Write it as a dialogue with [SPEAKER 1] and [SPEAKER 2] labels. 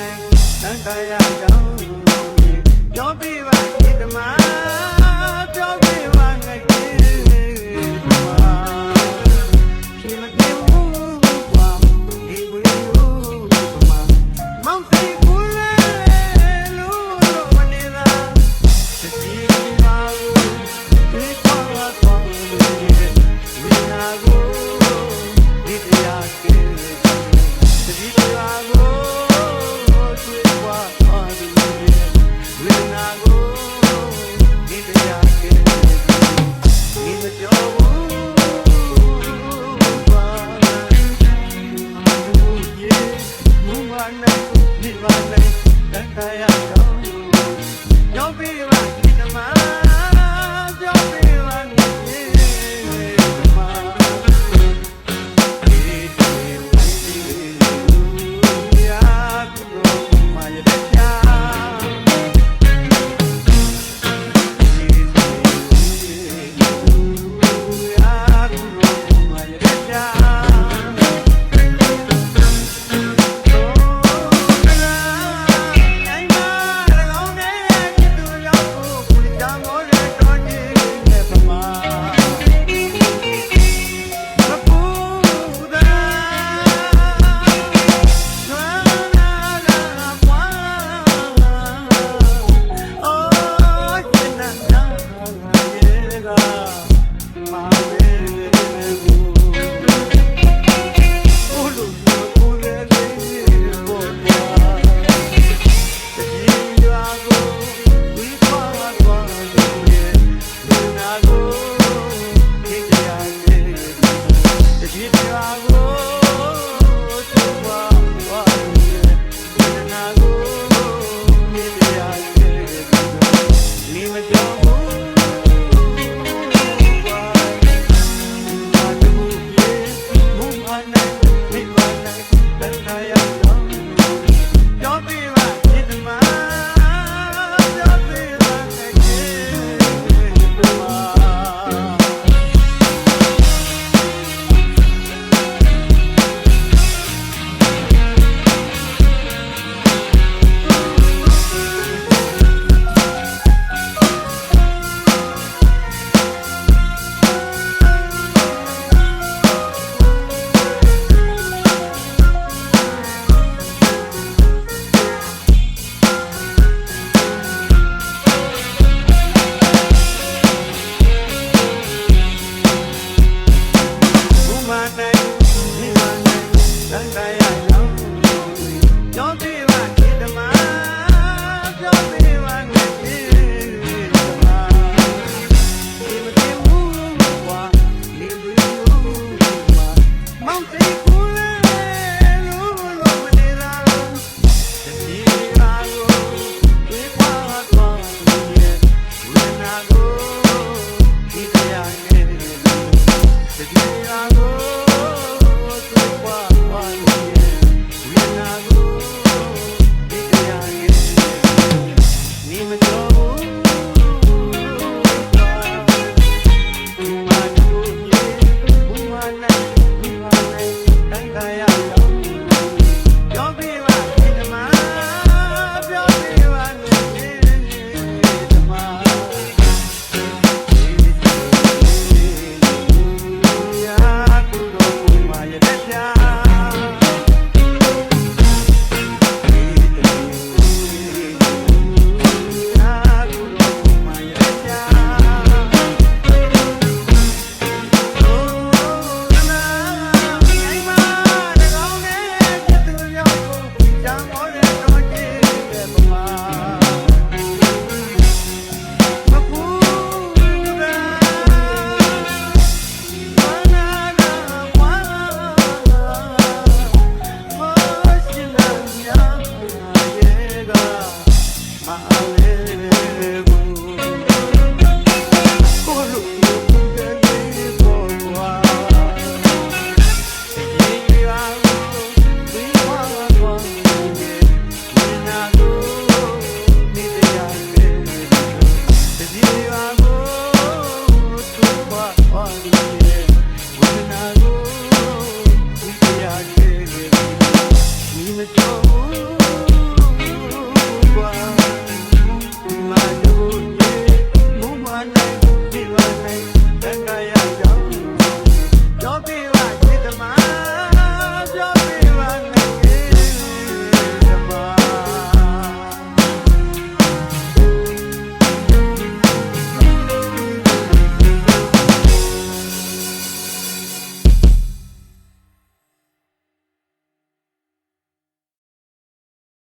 [SPEAKER 1] နိုင်တန်ခါရကြောင်းပြောပြပါဒီတမပြောပြပါငါကြီးဒီတရားကိုဒီတရား If you are to do. the.